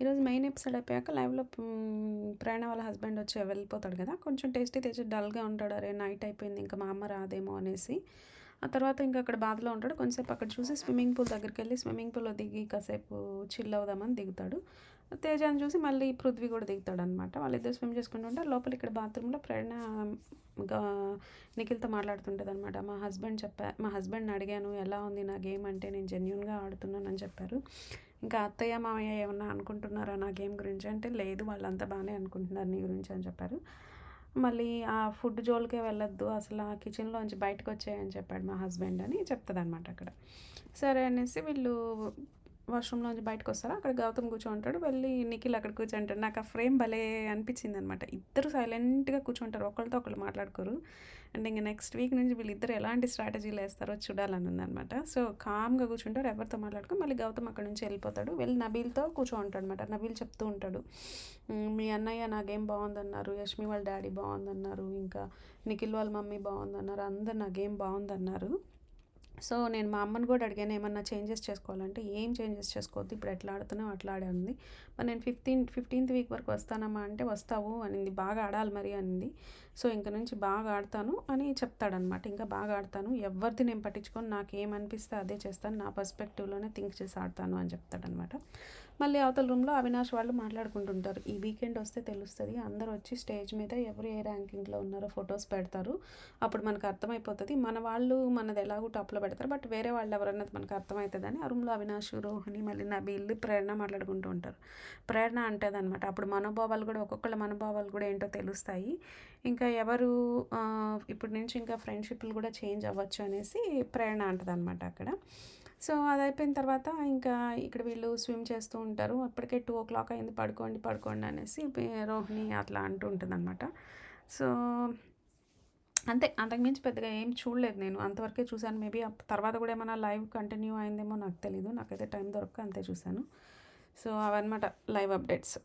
ఈరోజు main episode అయిపోయాక లైవ్లో ప్రయాణ వాళ్ళ హస్బెండ్ వచ్చి వెళ్ళిపోతాడు కదా. కొంచెం టేస్టీ తెచ్చి డల్గా ఉంటాడు. అరే నైట్ అయిపోయింది ఇంకా మా అమ్మ రాదేమో అనేసి. ఆ తర్వాత ఇంకా అక్కడ బాధలో ఉంటాడు. కొంచెంసేపు అక్కడ చూసి స్విమ్మింగ్ పూల్ దగ్గరికి వెళ్ళి స్విమ్మింగ్ పూల్లో దిగి కాసేపు చిల్ అవుదామని దిగుతాడు. తేజాన్ని చూసి మళ్ళీ పృథ్వీ కూడా దిగుతాడు అనమాట వాళ్ళిద్దరు స్విమ్ చేసుకుంటుంటే లోపల ఇక్కడ బాత్రూంలో ప్రేరణ నిఖిల్తో మాట్లాడుతుంటుంది అనమాట మా హస్బెండ్ చెప్పా మా హస్బెండ్ని అడిగాను ఎలా ఉంది నా గేమ్? అంటే నేను జెన్యున్గా ఆడుతున్నానని చెప్పారు. ఇంకా అత్తయ్య మామయ్య ఏమన్నా అనుకుంటున్నారా నా గేమ్ గురించి? అంటే లేదు వాళ్ళంతా బాగానే అనుకుంటున్నారు నీ గురించి అని చెప్పారు. మళ్ళీ ఆ ఫుడ్ జోలికే వెళ్ళొద్దు అసలు ఆ కిచెన్లోంచి బయటకు వచ్చాయని చెప్పాడు మా హస్బెండ్ అని చెప్తుంది అనమాట అక్కడ. సరే అనేసి వీళ్ళు వాష్రూమ్లోంచి బయటకు వస్తారు? అక్కడ గౌతమ్ కూర్చోంటాడు వెళ్ళి నిఖిల్ అక్కడ కూర్చుంటాడు. నాకు ఆ ఫ్రేమ్ భలే అనిపించింది అనమాట ఇద్దరు సైలెంట్గా కూర్చుంటారు ఒకరితో ఒకళ్ళు మాట్లాడుకోరు. అండ్ ఇంకా నెక్స్ట్ వీక్ నుంచి వీళ్ళిద్దరు ఎలాంటి స్ట్రాటజీలు వేస్తారో చూడాలని ఉందనమాట సో కామ్గా కూర్చుంటారు ఎవరితో మాట్లాడుకో మళ్ళీ గౌతమ్ అక్కడ నుంచి వెళ్ళిపోతాడు. వెళ్ళి నబీల్తో కూర్చోంటాడు అనమాట నబీల్ చెప్తూ ఉంటాడు మీ అన్నయ్య నాకేం బాగుందన్నారు యష్మి వాళ్ళ డాడీ బాగుందన్నారు ఇంకా నిఖిల్ వాళ్ళ మమ్మీ బాగుందన్నారు అందరు నాకేం బాగుందన్నారు సో నేను మా అమ్మని కూడా అడిగాను ఏమన్నా చేంజెస్ చేసుకోవాలంటే ఏం చేంజెస్ చేసుకోవద్దు? ఇప్పుడు ఎట్లా ఆడుతున్నావు? అట్లా ఆడే ఉంది. మరి నేను ఫిఫ్టీన్ ఫిఫ్టీన్త్ వీక్ వరకు వస్తానమ్మా అంటే వస్తావు అనింది. బాగా ఆడాలి మరి అనింది. సో ఇంక నుంచి బాగా ఆడతాను అని చెప్తాడనమాట. ఇంకా బాగా ఆడతాను. ఎవరిది నేను పట్టించుకొని. నాకు ఏమనిపిస్తే అదే చేస్తాను. నా పర్స్పెక్టివ్లోనే థింక్ చేసి ఆడతాను అని చెప్తాడనమాట. మళ్ళీ అవతల రూమ్లో అవినాష్ వాళ్ళు మాట్లాడుకుంటుంటారు. ఈ వీకెండ్ వస్తే తెలుస్తుంది. అందరూ వచ్చి స్టేజ్ మీద ఎవరు ఏ ర్యాంకింగ్లో ఉన్నారో ఫొటోస్ పెడతారు. అప్పుడు మనకు అర్థమైపోతుంది. మన వాళ్ళు మనది ఎలాగో టాప్లో పెడతారు. బట్ వేరే వాళ్ళు ఎవరన్నది మనకు అర్థమవుతుందని ఆ రూమ్లో అవినాష్ రోహిణి మళ్ళీ నబీల్ ప్రేరణ మాట్లాడుకుంటూ ఉంటారు. ప్రేరణ అంటదనమాట అప్పుడు మనోభావాలు కూడా ఒక్కొక్కళ్ళ మనోభావాలు కూడా ఏంటో తెలుస్తాయి. ఇంకా ఎవరు ఇప్పటి నుంచి ఇంకా ఫ్రెండ్షిప్లు కూడా చేంజ్ అవ్వచ్చు అనేసి ప్రేరణ అంటది అనమాట అక్కడ. సో అది అయిపోయిన తర్వాత ఇంకా ఇక్కడ వీళ్ళు స్విమ్ చేస్తూ ఉంటారు. అప్పటికే టూ ఓ క్లాక్ అయింది. పడుకోండి పడుకోండి అనేసి రోహిణి అట్లా అంటూ ఉంటుంది అనమాట సో అంతే. అంతకుమించి పెద్దగా ఏం చూడలేదు నేను. అంతవరకే చూశాను. మేబీ తర్వాత కూడా ఏమైనా లైవ్ కంటిన్యూ అయిందేమో నాకు తెలీదు. నాకైతే టైం దొరక్క అంతే చూశాను. సో అవన్నమాట లైవ్ అప్డేట్స్.